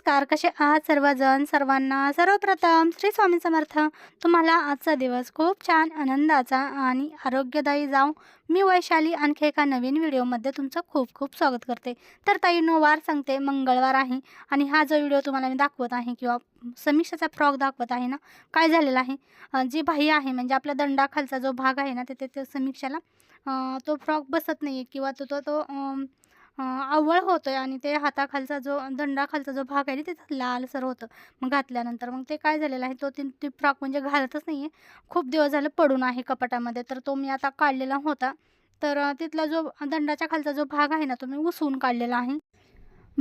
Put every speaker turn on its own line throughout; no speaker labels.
नमस्कार. कसे आहात सर्वजण? सर्वांना सर्वप्रथम श्री स्वामी समर्थ. तुम्हाला आजचा दिवस खूप छान आनंदाचा आणि आरोग्यदायी जाऊ मी वैशाली आणखी एका नवीन व्हिडिओमध्ये तुमचं खूप खूप स्वागत करते. तर ताई वार सांगते मंगळवार आहे आणि हा जो व्हिडिओ तुम्हाला मी दाखवत आहे किंवा समीक्षाचा फ्रॉक दाखवत आहे ना काय झालेला आहे? जी बाई आहे म्हणजे आपल्या दंडाखालचा जो भाग आहे ना तिथे समीक्षाला तो फ्रॉक बसत नाही आहे किंवा तो तो तो आवळ होतोय आणि ते हाताखालचा जो दंडाखालचा जो भाग आहे ना तिथं लालसर होतं. मग घातल्यानंतर मग ते काय झालेलं आहे तो ती ती फ्रॉक म्हणजे घालतच नाही आहे खूप दिवस झालं पडून आहे कपाटामध्ये तर तो मी आता काढलेला होता. तर तिथला जो दंडाच्या खालचा जो भाग आहे ना तो मी उसवून काढलेला आहे.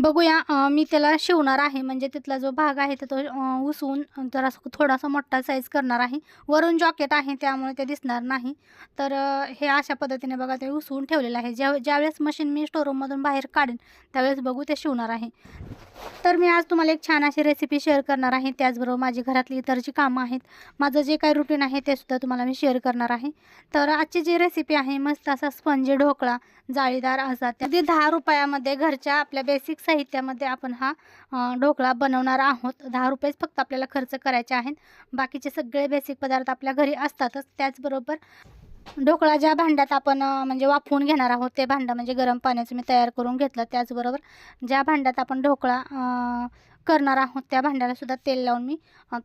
बघूया मी त्याला शिवणार आहे. म्हणजे तिथला जो भाग आहे तर तो उसवून जरासं थोडासा मोठा साईज करणार आहे. वरून जॉकेट आहे त्यामुळे ते दिसणार नाही. तर हे अशा पद्धतीने बघा ते उसवून ठेवलेलं आहे. ज्या ज्यावेळेस मशीन मी स्टोरूममधून बाहेर काढेन त्यावेळेस बघू ते शिवणार आहे. तर मी आज तुम्हाला एक छान अशी रेसिपी शेअर करणार आहे. त्याचबरोबर माझी घरातली इतर जी कामं आहेत. माझं जे काही रुटीन आहे ते सुद्धा तुम्हाला मी शेअर करणार आहे. तर आजची जी रेसिपी आहे मस्त असा स्पंजी ढोकळा जाळीदार असा अगदी दहा रुपयामध्ये घरच्या आपल्या बेसिक साहित्यामध्ये आपण हा ढोकळा बनवणार आहोत. दहा रुपयेच फक्त आपल्याला खर्च करायचे आहेत. बाकीचे सगळे बेसिक पदार्थ आपल्या घरी असतातच. त्याचबरोबर ढोकळा ज्या भांड्यात आपण म्हणजे वाफवून घेणार आहोत ते भांडं म्हणजे गरम पाण्याचं मी तयार करून घेतलं. त्याचबरोबर ज्या भांड्यात आपण ढोकळा करणार आहोत त्या भांड्यालासुद्धा तेल लावून मी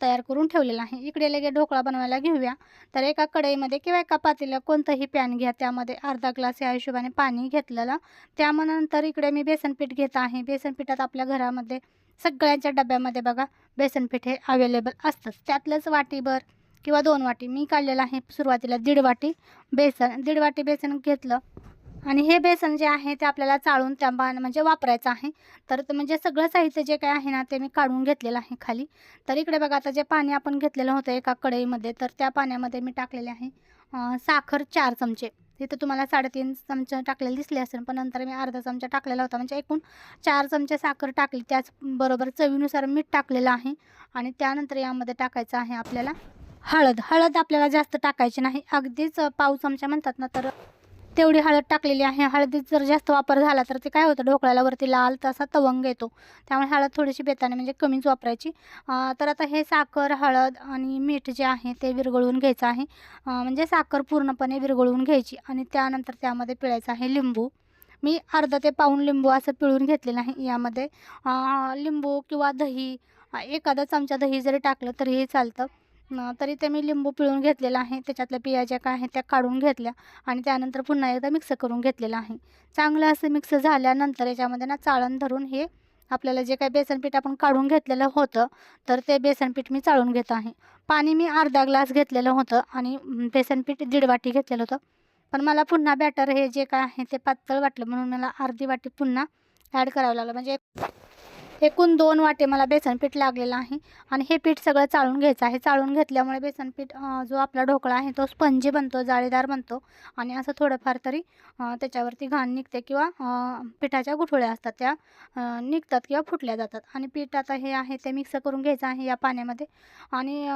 तयार करून ठेवलेलं आहे. इकडे लगे ढोकळा बनवायला घेऊया. तर एका कढईमध्ये किंवा एका पातेलं कोणतंही पॅन घ्या. त्यामध्ये अर्धा ग्लास या हिशोबाने पाणी घेतलेलं. त्यानंतर इकडे मी बेसनपीठ घेत आहे. बेसनपीठात आपल्या घरामध्ये सगळ्यांच्या डब्यामध्ये बघा बेसनपीठ हे अवेलेबल असतंच. त्यातलंच वाटीभर किंवा दोन वाटी. मी काढलेलं आहे सुरुवातीला दीड वाटी बेसन. दीड वाटी बेसन घेतलं. आणि हे बेसन जे आहे ते आपल्याला चाळून त्या पान म्हणजे वापरायचं आहे. तर म्हणजे सगळं साहित्य जे काय आहे ना ते मी काढून घेतलेलं आहे खाली. तर इकडे बघा आता जे पाणी आपण घेतलेलं होतं एका कढईमध्ये तर त्या पाण्यामध्ये मी टाकलेले आहे साखर चार चमचे. तिथं तुम्हाला साडेतीन चमचे टाकलेले दिसले असेल पण नंतर मी अर्धा चमचा टाकलेला होता. म्हणजे एकूण चार चमचे साखर टाकली. त्याचबरोबर चवीनुसार मीठ टाकलेलं आहे. आणि त्यानंतर यामध्ये टाकायचं आहे आपल्याला हळद. हळद आपल्याला जास्त टाकायची नाही. अगदीच पाव चमचा म्हणतात ना तर तेवढी हळद टाकलेली आहे. हळदीत जर जास्त वापर झाला तर ते काय होतं? ढोकळ्याला वरती लाल तसा तवंग येतो. त्यामुळे हळद थोडीशी बेताने म्हणजे कमीच वापरायची. तर आता हे साखर हळद आणि मीठ जे आहे ते विरघळवून घ्यायचं आहे. म्हणजे साखर पूर्णपणे विरघळवून घ्यायची आणि त्यानंतर त्यामध्ये पिळायचं आहे लिंबू. मी अर्धा ते पाऊण लिंबू असं पिळून घेतलेलं आहे यामध्ये. लिंबू किंवा दही एखादा चमचा दही जरी टाकलं तरीही चालतं. तरी ते मी लिंबू पिळून घेतलेला आहे. त्याच्यातल्या बिया ज्या काय आहेत त्या काढून घेतल्या आणि त्यानंतर पुन्हा एकदा मिक्स करून घेतलेलं आहे. चांगलं असं मिक्स झाल्यानंतर याच्यामध्ये ना चाळण धरून हे आपल्याला जे काही बेसनपीठ आपण काढून घेतलेलं होतं तर ते बेसनपीठ मी चाळून घेत आहे. पाणी मी अर्धा ग्लास घेतलेलं होतं आणि बेसनपीठ दीड वाटी घेतलेलं होतं. पण मला पुन्हा बॅटर हे जे काय आहे ते पातळ वाटलं म्हणून मला अर्धी वाटी पुन्हा ॲड करावं लागलं. म्हणजे एकूण दोन वाटे मला बेसनपीठ लागलेलं आहे. आणि हे पीठ सगळं चाळून घ्यायचं आहे. चाळून घेतल्यामुळे बेसनपीठ पीठ जो आपला ढोकळा आहे तो स्पंजी बनतो जाळीदार बनतो. आणि असं थोडंफार तरी त्याच्यावरती घाण निघते किंवा पिठाच्या गुठळ्या असतात. त्या निघतात किंवा फुटल्या जातात. आणि पीठ आता हे आहे ते मिक्स करून घ्यायचं आहे या पाण्यामध्ये. आणि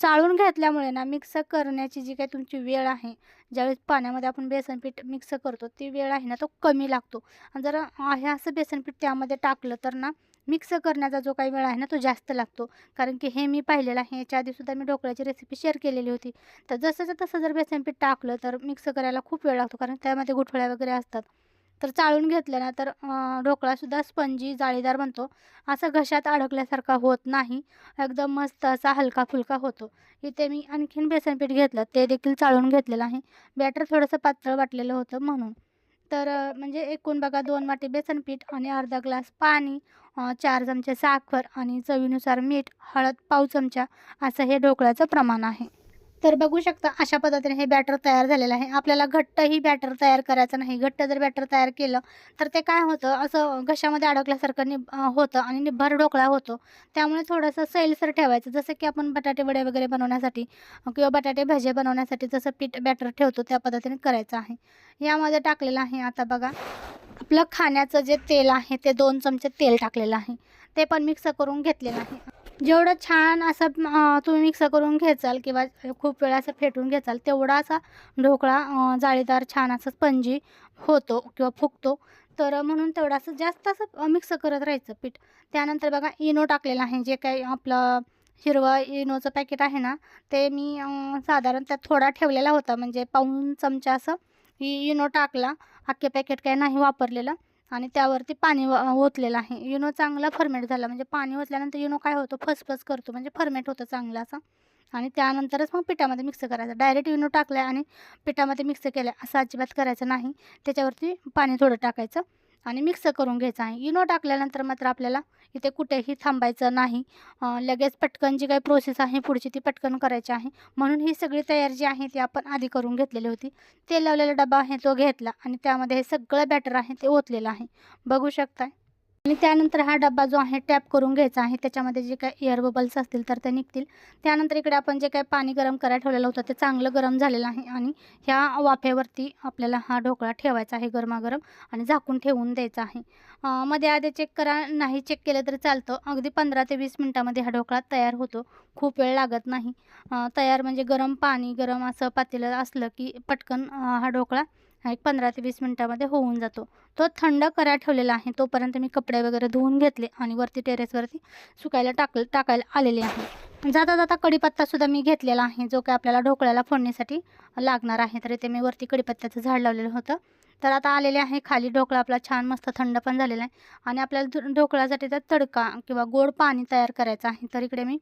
चाळून घेतल्यामुळे ना मिक्स करण्याची जी काही तुमची वेळ आहे ज्यावेळेस पाण्यामध्ये आपण बेसनपीठ मिक्स करतो ती वेळ आहे ना तो कमी लागतो. आणि जर आहे असं बेसनपीठ त्यामध्ये टाकलं तर ना मिक्स करण्याचा जो काही वेळ आहे ना तो जास्त लागतो. कारण की हे मी पाहिलेलं आहे याच्या आधीसुद्धा मी ढोकळ्याची रेसिपी शेअर केलेली होती. तर जसंच्या तसं जर बेसनपीठ टाकलं तर मिक्स करायला खूप वेळ लागतो कारण त्यामध्ये गुठळ्या वगैरे असतात. तर चाळून घेतलं ना तर ढोकळासुद्धा स्पंजी जाळीदार बनतो. असं घशात अडकल्यासारखा होत नाही. एकदम मस्त असा हलका फुलका होतो. इथे मी आणखीन बेसनपीठ घेतलं. ते देखील चाळून घेतलेलं आहे. बॅटर थोडंसं पातळ वाटलेलं होतं म्हणून. तर म्हणजे एकूण बघा दोन वाटी बेसनपीठ आणि अर्धा ग्लास पाणी चार चमचे साखर आणि चवीनुसार मीठ हळद पाव चमचा असं हे ढोकळ्याचं प्रमाण आहे. तर बघू शकता अशा पद्धतीने हे बॅटर तयार झालेलं आहे. आपल्याला घट्टही बॅटर तयार करायचं नाही. घट्ट जर बॅटर तयार केलं तर ते काय होतं? असं घशामध्ये अडकल्यासारखं निब होतं आणि निब्बर ढोकळा होतो. त्यामुळे थोडंसं सैलसर ठेवायचं. जसं की आपण बटाटे वडे वगैरे बनवण्यासाठी किंवा बटाटे भजे बनवण्यासाठी जसं पीठ बॅटर ठेवतो त्या पद्धतीने करायचं आहे. यामध्ये टाकलेलं आहे आता बघा. आपलं खाण्याचं जे तेल आहे ते दोन चमचे तेल टाकलेलं आहे. ते पण मिक्स करून घेतलेलं आहे. जेवढं छान असं तुम्ही मिक्स करून घेचाल किंवा खूप वेळा असं फेटून घेचाल तेवढा असा ढोकळा जाळीदार छान असं स्पंजी होतो किंवा फुगतो. तर म्हणून तेवढं असं जास्त असं मिक्स करत राहायचं पीठ. त्यानंतर बघा इनो टाकलेलं आहे जे काही आपलं हिरवं इनोचं पॅकेट आहे ना ते मी साधारण त्यात थोडा ठेवलेला होता. म्हणजे पाऊन चमचा असं इनो टाकला. अख्खे पॅकेट काही नाही वापरलेलं. आणि त्यावरती पाणी व ओतलेलं आहे. युनो चांगला फर्मेट झाला. म्हणजे पाणी ओतल्यानंतर युनो काय होतं? फसफस करतो. म्हणजे फर्मेट होतं चांगलं असं. आणि त्यानंतरच मग पिठामध्ये मिक्स करायचं. डायरेक्ट युनो टाकलं आणि पिठामध्ये मिक्स केलं असं अजिबात करायचं नाही. त्याच्यावरती पाणी थोडं टाकायचं. आणि मिक्स करून घ्यायचं आहे. इनो टाकल्यानंतर मात्र आपल्याला इथे कुठेही थांबायचं नाही. लगेच पटकन जी काही प्रोसेस आहे पुढची ती पटकन करायची आहे. म्हणून ही सगळी तयारी जी आहे ती आपण आधी करून घेतलेली होती. तेल लावलेला डबा आहे तो घेतला आणि त्यामध्ये हे सगळं बॅटर आहे ते ओतलेलं आहे. बघू शकताय. आणि त्यानंतर हा डबा जो आहे टॅप करून घ्यायचा आहे. त्याच्यामध्ये जे काही एअर बबल्स असतील तर ते निघतील. त्यानंतर इकडे आपण जे काही पाणी गरम करायला ठेवलेलं होतं ते चांगलं गरम झालेलं आहे. आणि ह्या वाफेवरती आपल्याला हा ढोकळा ठेवायचा आहे गरमागरम आणि झाकून ठेवून द्यायचा आहे. मध्ये आधी चेक करा नाही चेक केलं तरी चालतं. अगदी पंधरा ते वीस मिनटामध्ये हा ढोकळा तयार होतो. खूप वेळ लागत नाही. तयार म्हणजे गरम पाणी गरम असं पातेलं असलं की पटकन हा ढोकळा एक पंधरा ते वीस मिनटामध्ये होऊन जातो. तो थंड करा ठेवलेला आहे. तोपर्यंत मी कपडे वगैरे धुवून घेतले आणि वरती टेरेसवरती सुकायला टाक टाकायला आलेले आहे. जाता जाता कढीपत्तासुद्धा मी घेतलेला आहे जो काय आपल्याला ढोकळ्याला फोडणीसाठी लागणार आहे. तर इथे मी वरती कढीपत्त्याचं झाड लावलेलं होतं. तर आता आलेले आहे खाली. ढोकळा आपला छान मस्त थंड पण झालेला आहे. आणि आपल्याला ढोकळ्यासाठी तर तडका किंवा गोड पाणी तयार करायचं आहे. तर इकडे मी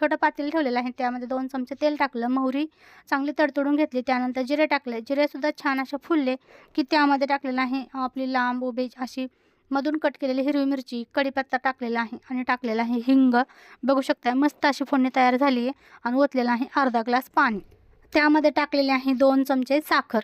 छोटं पातेल ठेवलेलं आहे. त्यामध्ये दोन चमचे तेल टाकलं मोहरी चांगली तडतडून घेतली त्यानंतर जिरे टाकले. जिरेसुद्धा छान असे फुलले की त्यामध्ये टाकलेलं आहे आपली लांब उभी अशी मधून कट केलेली हिरवी मिरची कढीपत्ता टाकलेला आहे आणि टाकलेला आहे हिंग. बघू शकता मस्त अशी फोडणी तयार झाली आहे आणि ओतलेलं आहे अर्धा ग्लास पाणी. त्यामध्ये टाकलेले आहे दोन चमचे साखर.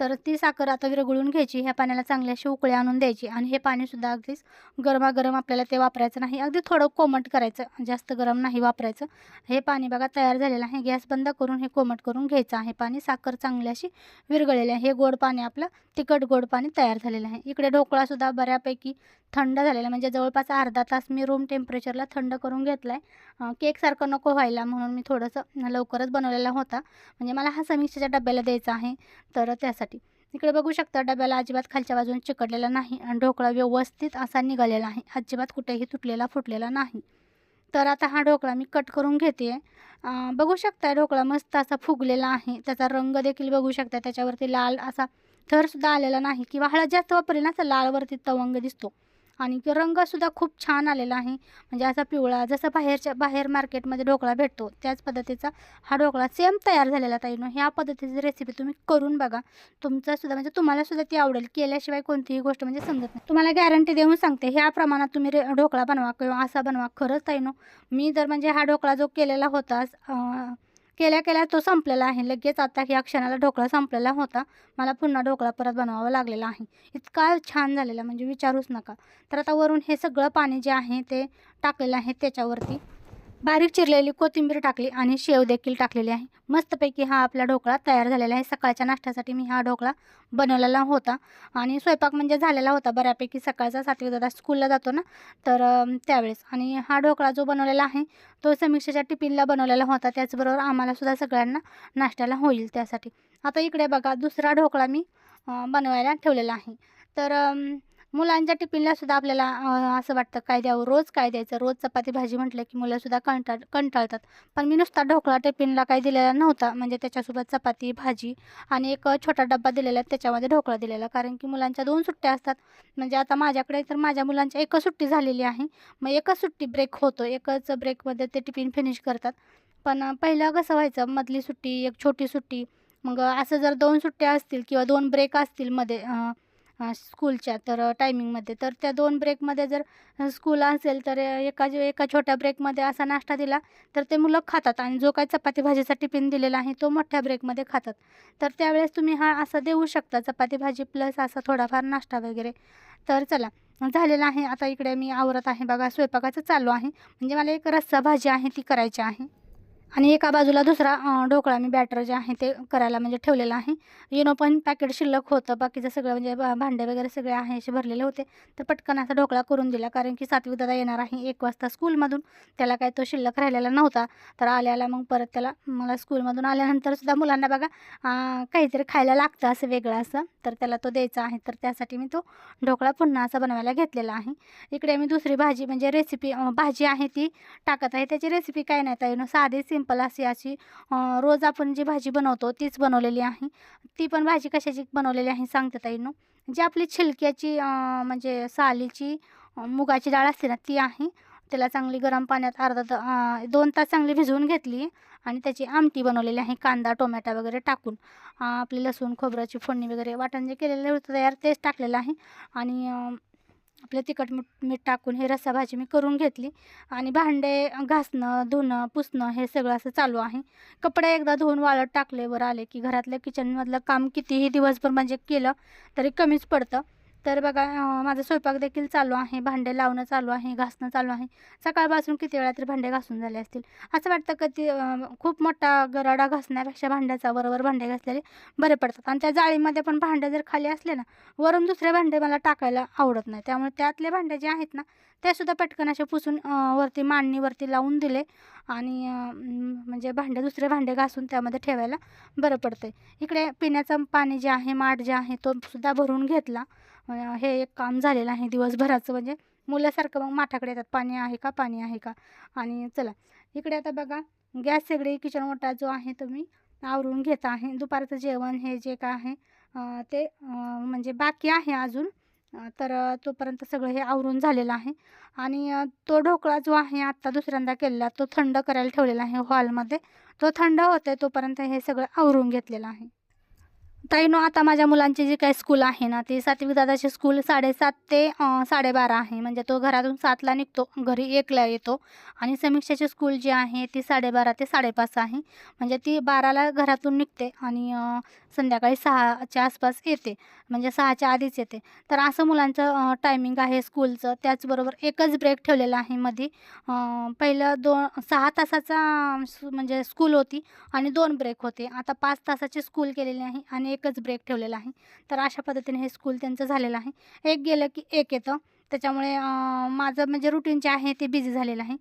तर ती साखर आता विरघळून घ्यायची ह्या पाण्याला चांगल्याशी अशी उकळी आणून द्यायची आणि हे पाणीसुद्धा अगदीच गरमागरम आपल्याला ते वापरायचं नाही अगदी थोडं कोमट करायचं जास्त गरम नाही वापरायचं. हे पाणी बघा तयार झालेलं आहे गॅस बंद करून हे कोमट करून घ्यायचं आहे पाणी साखर चांगल्याशी अशी विरघळलेली आहे हे गोड पाणी आपलं तिखट गोड पाणी तयार झालेलं आहे. इकडे ढोकळासुद्धा बऱ्यापैकी थंड झालेला म्हणजे जवळपास अर्धा तास मी रूम टेम्परेचरला थंड करून घेतला आहे केकसारखं नको व्हायला म्हणून मी थोडंसं लवकरच बनवलेला होता. म्हणजे मला हा समिक्षेच्या डब्याला द्यायचा आहे तर त्यासाठी इकडे बघू शकता डब्याला अजिबात खालच्या बाजूने चिकटलेला नाही आणि ढोकळा व्यवस्थित असा निघालेला आहे. अजिबात कुठेही तुटलेला फुटलेला नाही. तर आता हा ढोकळा मी कट करून घेते. बघू शकता ढोकळा मस्त असा फुगलेला आहे. त्याचा रंग देखील बघू शकता त्याच्यावरती लाल असा थरसुद्धा आलेला नाही किंवा हळद जास्त वापरेल ना तर लालवरती तवंग दिसतो. आणि रंगसुद्धा खूप छान आलेला आहे. म्हणजे असा पिवळा जसं बाहेरच्या बाहेर मार्केटमध्ये ढोकळा भेटतो त्याच पद्धतीचा हा ढोकळा सेम तयार झालेला ताईनो ह्या पद्धतीची रेसिपी तुम्ही करून बघा. तुमचासुद्धा म्हणजे तुम्हालासुद्धा ती आवडेल. केल्याशिवाय कोणतीही गोष्ट म्हणजे समजत नाही. तुम्हाला गॅरंटी देऊन सांगते ह्या प्रमाणात तुम्ही रे ढोकळा बनवा किंवा असा बनवा. खरंच ताईनो मी जर म्हणजे हा ढोकळा जो केलेला होता केल्या केल्या तो संपलेला आहे. लगेच आता या क्षणाला ढोकळा संपलेला होता. मला पुन्हा ढोकळा परत बनवावा लागलेला आहे. इतका छान झालेला म्हणजे विचारूच नका. तर आता वरून हे सगळं पाणी जे आहे ते टाकलेलं आहे त्याच्यावरती. बारीक चिरलेली कोथिंबीर टाकली आणि शेव देखील टाकलेली आहे. मस्तपैकी हा आपला ढोकळा तयार झालेला आहे. सकाळच्या नाश्त्यासाठी मी हा ढोकळा बनवलेला होता. आणि स्वयंपाक म्हणजे झालेला होता. बऱ्यापैकी सकाळचा सातवी दादा स्कूलला जातो ना तर त्यावेळेस. आणि हा ढोकळा जो बनवलेला आहे तो समीक्षेच्या टिफिनला बनवलेला होता. त्याचबरोबर आम्हालासुद्धा सगळ्यांना नाश्त्याला होईल त्यासाठी. आता इकडे बघा दुसरा ढोकळा मी बनवायला ठेवलेला आहे. तर मुलांच्या टिफिनला सुद्धा आपल्याला असं वाटतं काय द्यावं? रोज काय द्यायचं? रोज चपाती भाजी म्हटलं की मुलंसुद्धा कंटाळ कंटाळतात. पण मी नुसता ढोकळा टिफिनला काही दिलेला नव्हता. म्हणजे त्याच्यासोबत चपाती भाजी आणि एक छोटा डब्बा दिलेला त्याच्यामध्ये ढोकळा दिलेला. कारण की मुलांच्या दोन सुट्ट्या असतात. म्हणजे आता माझ्याकडे तर माझ्या मुलांच्या एकच सुट्टी झालेली आहे. मग एकच सुट्टी ब्रेक होतो. एकच ब्रेकमध्ये ते टिफिन फिनिश करतात. पण पहिलं कसं व्हायचं? मधली सुट्टी एक छोटी सुट्टी. मग असं जर दोन सुट्ट्या असतील किंवा दोन ब्रेक असतील मध्ये स्कूलच्या तर टायमिंगमध्ये तर त्या दोन ब्रेकमध्ये जर स्कूल असेल तर एका एका छोट्या ब्रेकमध्ये असा नाश्ता दिला तर ते मुलं खातात. आणि जो काही चपाती भाजीचा टिफिन दिलेला आहे तो मोठ्या ब्रेकमध्ये खातात. तर त्यावेळेस तुम्ही हा असा देऊ शकता. चपाती भाजी प्लस असा थोडाफार नाश्ता वगैरे. तर चला. झालेला आहे. आता इकडे मी आवरत आहे. बघा स्वयंपाकाचं चालू आहे. म्हणजे मला एक रस्सा भाजी आहे ती करायची आहे. आणि एका बाजूला दुसरा ढोकळा मी बॅटर जे आहे ते करायला म्हणजे ठेवलेलं आहे. युनो पण पॅकेट शिल्लक होतं बाकीचं सगळं म्हणजे भांडे वगैरे सगळे आहे असे भरलेले होते. तर पटकन असा ढोकळा करून दिला कारण की सातवी दादा येणार आहे एक वाजता स्कूलमधून. त्याला काय तो शिल्लक राहिलेला नव्हता. तर आल्याला मग परत त्याला मला स्कूलमधून आल्यानंतर सुद्धा मुलांना बघा काहीतरी खायला लागतं असं वेगळं असं. तर त्याला तो द्यायचा आहे. तर त्यासाठी मी तो ढोकळा पुन्हा असा बनवायला घेतलेला आहे. इकडे मी दुसरी भाजी म्हणजे रेसिपी भाजी आहे ती टाकत आहे. त्याची रेसिपी काय नाही ताईनं साधी सिंपल अशी अशी रोज आपण जी भाजी बनवतो तीच बनवलेली आहे. ती पण भाजी कशाची बनवलेली आहे सांगते ताईनं. जी आपली छिलक्याची म्हणजे सालीची मुगाची डाळ असते ना ती आहे. त्याला चांगली गरम पाण्यात अर्धा दोन तास चांगली भिजवून घेतली आणि त्याची आमटी बनवलेली आहे कांदा टोमॅटो वगैरे टाकून. आपली लसूण खोबऱ्याची फोडणी वगैरे वाटण जे केलेलं होतं तयार तेच टाकलेलं आहे. आणि आपलं तिखट मीठ मीठ टाकून हे रस्सा भाजी मी करून घेतली. आणि भांडे घासणं धुणं पुसणं हे सगळं असं चालू आहे. कपडे एकदा धुवून वाळत टाकले वर आले की घरातलं किचनमधलं काम कितीही दिवसभर म्हणजे केलं तरी कमीच पडतं. तर बघा माझा स्वयंपाक देखील चालू आहे. भांडे लावणं चालू आहे घासणं चालू आहे. सकाळपासून किती वेळा तरी भांडे घासून झाले असतील. असं वाटतं का खूप मोठा गराडा घासण्यापेक्षा भांड्याचा बरोबर भांडे घासलेले बरे पडतात. आणि त्या जाळीमध्ये पण भांडे जर खाली असले ना वरून दुसरे भांडे मला टाकायला आवडत नाही. त्यामुळे त्यातले भांडे जे आहेत ना ते सुद्धा पटकन असे पुसून वरती मांडणीवरती लावून दिले. आणि म्हणजे भांडे दुसरे भांडे घासून त्यामध्ये ठेवायला बरं पडतं इकडे पिण्याचं पाणी जे आहे माठ जे आहे तो सुद्धा भरून घेतला. हे एक काम झालेलं आहे दिवसभराचं. म्हणजे मुलासारखं मग माठाकडे येतात पाणी आहे का पाणी आहे का? आणि चला इकडे आता बघा गॅस सगळी किचन मोठा जो आहे तो मी आवरून घेत आहे. दुपारचं जेवण हे जे काय आहे ते म्हणजे बाकी आहे अजून. तर तोपर्यंत सगळं हे आवरून झालेलं आहे. आणि तो ढोकळा जो आहे आत्ता दुसऱ्यांदा केलेला तो थंड करायला ठेवलेला आहे हॉलमध्ये. तो थंड होते तोपर्यंत हे सगळं आवरून घेतलेलं आहे. ताईनो आता माझ्या मुलांची जी काही स्कूल आहे ना ती सातवी दादाची स्कूल साडेसात ते साडेबारा आहे. म्हणजे तो घरातून सातला निघतो घरी एकला येतो. आणि समीक्षाचे स्कूल जी आहे ती साडेबारा ते साडेपाच आहे. म्हणजे ती बाराला घरातून निघते आणि संध्याकाळी सहाच्या आसपास येते. म्हणजे सहाच्या आधीच येते. तर असं मुलांचं टायमिंग आहे स्कूलचं त्याचबरोबर एकच ब्रेक ठेवलेला आहे मध्ये पहिलं दोन सहा तासाचा म्हणजे स्कूल होती आणि दोन ब्रेक होते. आता पाच तासाची स्कूल केलेली आहे आणि एकच ब्रेक ठेवलेला आहे. तर अशा पद्धतीने हे स्कूल त्यांचं झालेलं आहे. एक गेलं की एक येतं. त्याच्यामुळे माझं म्हणजे रुटीन जे आहे ते बिझी झालेलं आहे.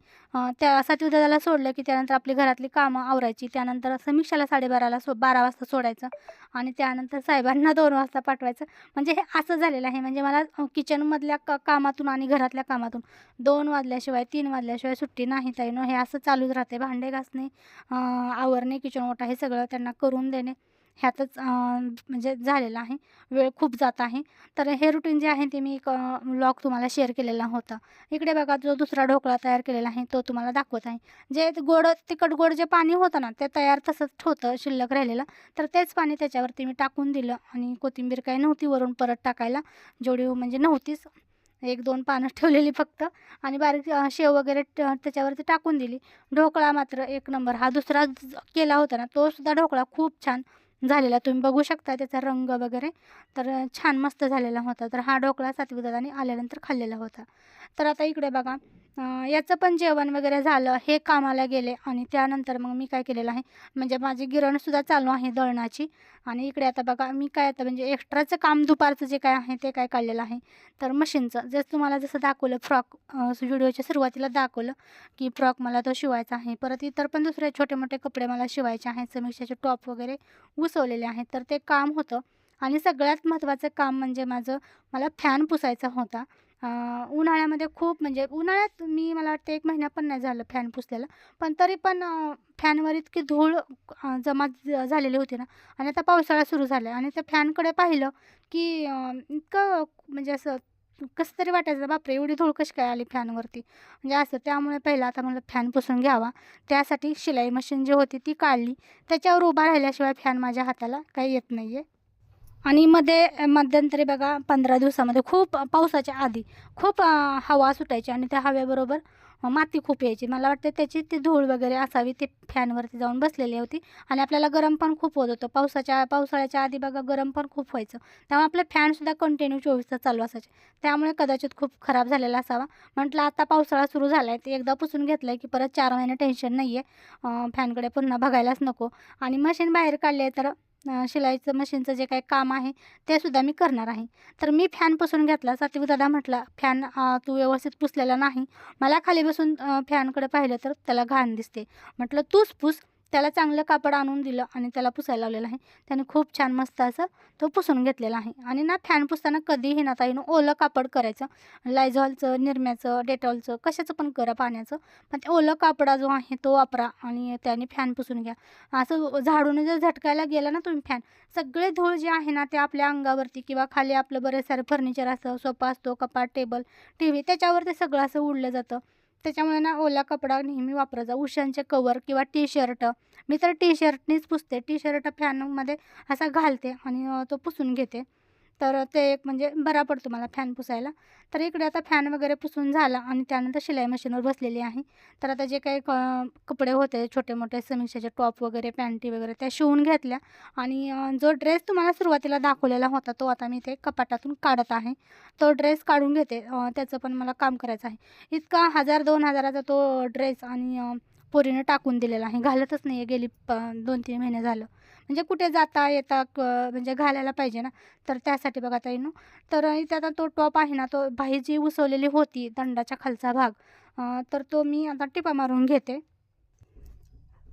त्या सातवी दादाला सोडलं की त्यानंतर आपली घरातली कामं आवरायची. त्यानंतर समीक्षाला साडेबाराला सो बारा वाजता सोडायचं. आणि त्यानंतर साहेबांना दोन वाजता पाठवायचं. म्हणजे हे असं झालेलं आहे. म्हणजे मला किचनमधल्या क कामातून आणि घरातल्या कामातून दोन वाजल्याशिवाय तीन वाजल्याशिवाय सुट्टी नाही ताईनो हे असं चालूच राहते. भांडे घासणे आवरणे किचन ओटा हे सगळं त्यांना करून देणे. ह्यातच म्हणजे झालेलं आहे. वेळ खूप जात आहे. तर हे रुटीन जे आहे ते मी एक ब्लॉग तुम्हाला शेअर केलेला होता. इकडे बघा जो दुसरा ढोकळा तयार केलेला आहे तो तुम्हाला दाखवत आहे. जे गोड तिखट गोड जे पाणी होतं ना ते तयार तसंच होतं शिल्लक राहिलेलं. तर तेच पाणी त्याच्यावरती मी टाकून दिलं आणि कोथिंबीर काही नव्हती वरून परत टाकायला. जेवढी म्हणजे नव्हतीच. एक दोन पानं ठेवलेली फक्त. आणि बारीक शेव वगैरे त्याच्यावरती टाकून दिली. ढोकळा मात्र एक नंबर. हा दुसरा केला होता ना तो सुद्धा ढोकळा खूप छान झालेला. तुम्ही बघू शकता त्याचा रंग वगैरे. तर छान मस्त झालेला होता. तर हा ढोकळा सात्विक दादाने आल्यानंतर खाल्लेला होता. तर आता इकडे बघा. याचं पण जेवण वगैरे झालं हे कामाला गेले आणि त्यानंतर मग मी काय केलेलं आहे म्हणजे माझी गिरणसुद्धा चालू आहे दळणाची आणि इकडे आता बघा मी काय आता म्हणजे एक्स्ट्राचं काम दुपारचं जे काय आहे ते काय काढलेलं आहे. तर मशीनचं जसं तुम्हाला जसं दाखवलं फ्रॉक व्हिडिओच्या सुरुवातीला दाखवलं की फ्रॉक मला तो शिवायचा आहे परत इतर पण दुसरे छोटे मोठे कपडे मला शिवायचे आहेत समीक्षाचे टॉप वगैरे उसवलेले आहेत तर ते काम होतं आणि सगळ्यात महत्त्वाचं काम म्हणजे माझं मला फॅन पुसायचा होता. उन्हाळ्यामध्ये खूप म्हणजे उन्हाळ्यात मी मला वाटतं एक महिना पण नाही झालं फॅन पुसलेला. पण तरी पण फॅनवर इतकी धूळ जमा झालेली होती ना. आणि आता पावसाळा सुरू झाला आहे आणि त्या फॅनकडे पाहिलं की इतकं म्हणजे असं कसं तरी वाटायचं बापरे एवढी धूळ कशी काय आली फॅनवरती? म्हणजे असं त्यामुळे पहिला आता मला फॅन पुसून घ्यावा. त्यासाठी शिलाई मशीन जी होती ती काढली. त्याच्यावर उभा राहिल्याशिवाय फॅन माझ्या हाताला काही येत नाही आहे आणि मध्ये मध्यंतरी बघा पंधरा दिवसामध्ये खूप पावसाच्या आधी खूप हवा सुटायची आणि त्या हवेबरोबर माती खूप यायची. मला वाटते त्याची ती धूळ वगैरे असावी ती फॅनवरती जाऊन बसलेली होती. आणि आपल्याला गरम पण खूप होत होतं. पावसाच्या पावसाळ्याच्या आधी बघा गरम पण खूप व्हायचं. त्यामुळे आपले फॅनसुद्धा कंटिन्यू चोवीस तास चालू असायचे. त्यामुळे कदाचित खूप खराब झालेला असावा. म्हटलं आता पावसाळा सुरू झाला आहे ते एकदा पुसून घेतलं आहे की परत चार महिने टेन्शन नाही आहे फॅनकडे पुन्हा बघायलाच नको. आणि मशीन बाहेर काढले आहे तर शिलाईचं मशीनचं जे काही काम आहे ते सुद्धा मी करणार आहे. तर मी फॅन पुसून घेतला सात्विक दादा म्हटला फॅन तू व्यवस्थित पुसलेला नाही. मला खाली बसून फॅनकडे पाहिलं तर त्याला घाण दिसते. म्हटलं तूच पुस. त्याला चांगलं कापड आणून दिलं आणि त्याला पुसायला लावलेलं आहे. त्याने खूप छान मस्त असं तो पुसून घेतलेला आहे. आणि ना फॅन पुसताना कधीही ना ताईनं ओलं कापड करायचं. लायझॉलचं निरम्याचं डेटॉलचं कशाचं पण करा पाण्याचं. पण ते ओलं कापडा जो आहे तो वापरा आणि त्याने फॅन पुसून घ्या. असं झाडून जर झटकायला गेला ना तुम्ही फॅन सगळे धूळ जे आहे ना ते आपल्या अंगावरती किंवा खाली आपलं बरेच सारं फर्निचर असतं सोफा असतो कपाट टेबल टी व्ही त्याच्यावर ते सगळं असं उडलं जातं. त्याच्यामुळे ना ओला कपडा नेहमी वापरायचा. उशांचे कवर किंवा टी शर्ट मी तर टी शर्टनीच पुसते. टी शर्ट फॅनमध्ये असा घालते आणि तो पुसून घेते. तर ते एक म्हणजे बरा पडतो मला फॅन पुसायला. तर इकडे आता फॅन वगैरे पुसून झाला आणि त्यानंतर शिलाई मशीनवर बसलेली आहे. तर आता जे काही क कपडे होते छोटे मोठे समीक्षाचे टॉप वगैरे पॅन्टी वगैरे त्या शिवून घेतल्या. आणि जो ड्रेस तुम्हाला सुरुवातीला दाखवलेला होता तो आता मी ते कपाटातून काढत आहे. तो ड्रेस काढून घेते. त्याचं पण मला काम करायचं आहे. इतका हजार दोन हजाराचा तो ड्रेस आणि पोरीनं टाकून दिलेला आहे. घालतच नाही आहे गेली प दोन तीन महिने झालं. म्हणजे कुठे जाता येता क म्हणजे घालायला पाहिजे ना? तर त्यासाठी बघा ताईनो तर इथे आता तो टॉप आहे ना तो बाही जी उसवलेली होती दंडाच्या खालचा भाग तर तो मी आता टिपा मारून घेते.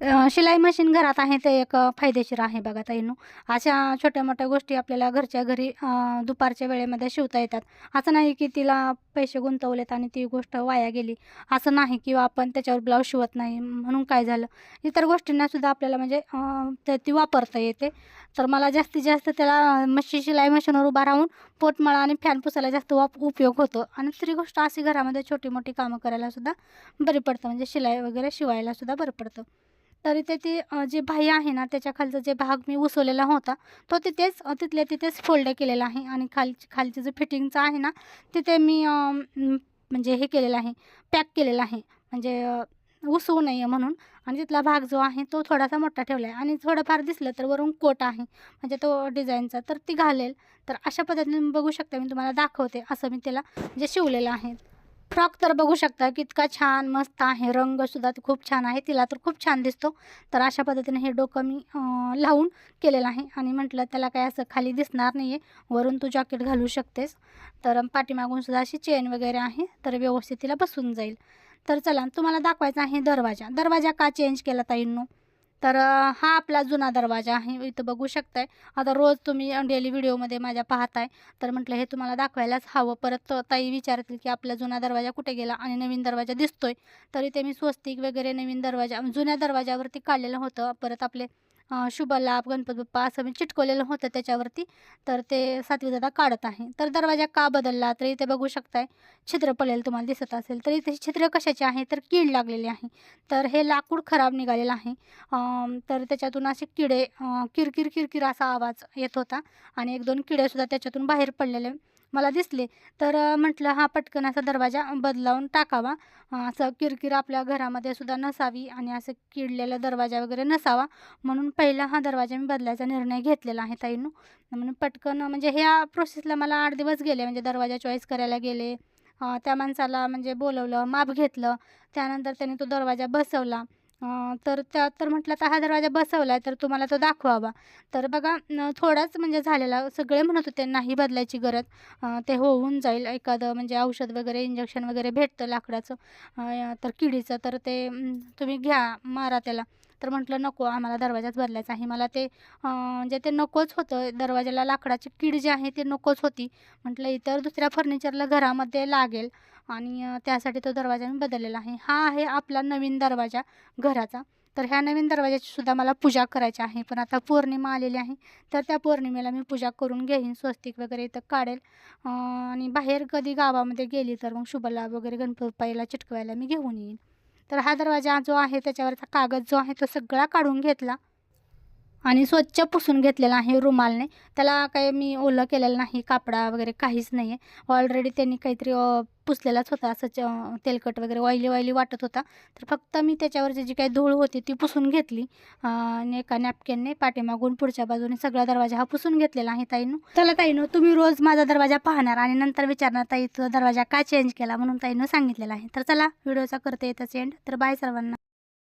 शिलाई मशीन घरात आहे ते एक फायदेशीर आहे बघा ताईनो. अशा छोट्या मोठ्या गोष्टी आपल्याला घरच्या घरी दुपारच्या वेळेमध्ये शिवता येतात. असं नाही की तिला पैसे गुंतवलेत आणि ती गोष्ट वाया गेली. असं नाही किंवा आपण त्याच्यावर ब्लाऊज शिवत नाही. म्हणून काय झालं? इतर गोष्टींनासुद्धा आपल्याला म्हणजे ते ती वापरता येते. तर मला जास्तीत जास्त त्याला मशी शिलाई मशीनवर उभा राहून पोटमाळा आणि फॅन पुसायला जास्त वाप उपयोग होतो. आणि दुसरी गोष्ट अशी घरामध्ये छोटी मोठी कामं करायला सुद्धा बरी पडतं. म्हणजे शिलाई वगैरे शिवायला सुद्धा बरं पडतं. तरी ते ती अ, जी आहे ना त्याच्या खालचा जे भाग मी उसवलेला होता तो तिथेच तिथल्या तिथेच फोल्ड केलेला आहे. आणि खालची खालची जो फिटिंगचा आहे ना तिथे मी म्हणजे हे केलेलं आहे पॅक केलेलं आहे. म्हणजे उसवू नये म्हणून. आणि तिथला भाग जो आहे तो थोडासा मोठा ठेवला आहे. आणि थोडंफार दिसलं तर वरून कोट आहे. म्हणजे तो डिझाईनचा तर ती घालेल. तर अशा पद्धतीने बघू शकता मी तुम्हाला दाखवते असं मी त्याला जे शिवलेलं आहे. फ्रॉक तर बघू शकता की इतका छान मस्त आहे. रंगसुद्धा खूप छान आहे. तिला तर खूप छान दिसतो. तर अशा पद्धतीने हे डोकं मी लावून केलेलं आहे. आणि म्हटलं त्याला काय असं खाली दिसणार नाही आहे वरून तू जॅकेट घालू शकतेस. तर पाठीमागून सुद्धा अशी चेन वगैरे आहे. तर व्यवस्थित तिला बसून जाईल. तर चला तुम्हाला दाखवायचा आहे दरवाजा. दरवाजा का चेंज केला ताईंनो? तर हा आपला जुना दरवाजा आहे इथं बघू शकताय. आता रोज तुम्ही डेली व्हिडिओमध्ये माझ्या पाहताय. तर म्हटलं हे तुम्हाला दाखवायलाच हवं. परत ताई विचारतील की आपला जुना दरवाजा कुठे गेला आणि नवीन दरवाजा दिसतोय. तरी ते मी स्वस्तिक वगैरे नवीन दरवाजा जुन्या दरवाजावरती काढलेलं होतं. परत आपले शुभ लाभ गणपत बाप्पा असं मी चिटकवलेलं होतं त्याच्यावरती. तर ते सातवी दादा काढत आहे. तर दरवाजा का बदलला? तर इथे बघू शकताय छिद्र पडलेलं तुम्हाला दिसत असेल. तर इथे छिद्र कशाचे आहे? तर कीड लागलेली आहे. तर हे लाकूड खराब निघालेलं आहे. तर त्याच्यातून असे किडे किरकिर किरकिर असा आवाज येत होता. आणि एक दोन किडेसुद्धा त्याच्यातून बाहेर पडलेले. मला दिसले. तर म्हटलं हा पटकन असा दरवाजा बदलावून टाकावा. असं किरकिर आपल्या घरामध्ये सुद्धा नसावी आणि असं किडलेला दरवाजा वगैरे नसावा. म्हणून पहिला हा दरवाजा मी बदलायचा निर्णय घेतलेला आहे ताईंनो. म्हणून पटकन म्हणजे ह्या प्रोसेसला मला आठ दिवस गेले म्हणजे दरवाजा चॉईस करायला गेले. त्या माणसाला म्हणजे बोलवलं माप घेतलं. त्यानंतर त्याने तो दरवाजा बसवला. तर त्या तर म्हटलं आता हा दरवाजा बसवला आहे तर तुम्हाला तो दाखवावा. तर बघा थोडाच म्हणजे झालेला सगळे म्हणत होते नाही बदलायची गरज. ते होऊन जाईल एखादं म्हणजे औषध वगैरे इंजेक्शन वगैरे भेटतं लाकडाचं. तर किडीचं तर ते तुम्ही घ्या मारा त्याला. तर म्हटलं नको आम्हाला दरवाजाच बदलायचा आहे. मला ते म्हणजे ते नकोच होतं. दरवाजाला लाकडाची कीड जी आहे ती नकोच होती. म्हटलं इतर दुसऱ्या फर्निचरला घरामध्ये लागेल आणि त्यासाठी तो दरवाजा मी बदललेला आहे. हा आहे आपला नवीन दरवाजा घराचा. तर ह्या नवीन दरवाजाची सुद्धा मला पूजा करायची आहे. पण आता पौर्णिमा आलेली आहे. तर त्या पौर्णिमेला मी पूजा करून घेईन स्वस्तिक वगैरे इथं काढेल. आणि बाहेर कधी गावामध्ये गेली तर मग शुभलाभ वगैरे गणपतीला चिटकवायला मी घेऊन येईन. तर हा दरवाजा जो आहे त्याच्यावरचा कागद जो आहे तो सगळा काढून घेतला. आणि स्वच्छ पुसून घेतलेला आहे रुमालने. त्याला काही मी ओलं केलेलं नाही कापडा वगैरे काहीच नाही आहे ऑलरेडी त्यांनी काहीतरी पुसलेलाच होता. असं च तेलकट वगैरे ऑइली ऑइली वाटत होता. तर फक्त मी त्याच्यावरची जी काही धूळ होती ती पुसून घेतली. आणि एका नॅपकिनने पाठीमागून पुढच्या बाजूने सगळा दरवाजा हा पुसून घेतलेला आहे ताईनं. त्याला ताईनं तुम्ही रोज माझा दरवाजा पाहणार आणि नंतर विचारणार ताई तुझा दरवाजा का चेंज केला? म्हणून ताईनं सांगितलेला आहे. तर चला व्हिडिओचा करते येतच एंड तर बाय सर्वांना.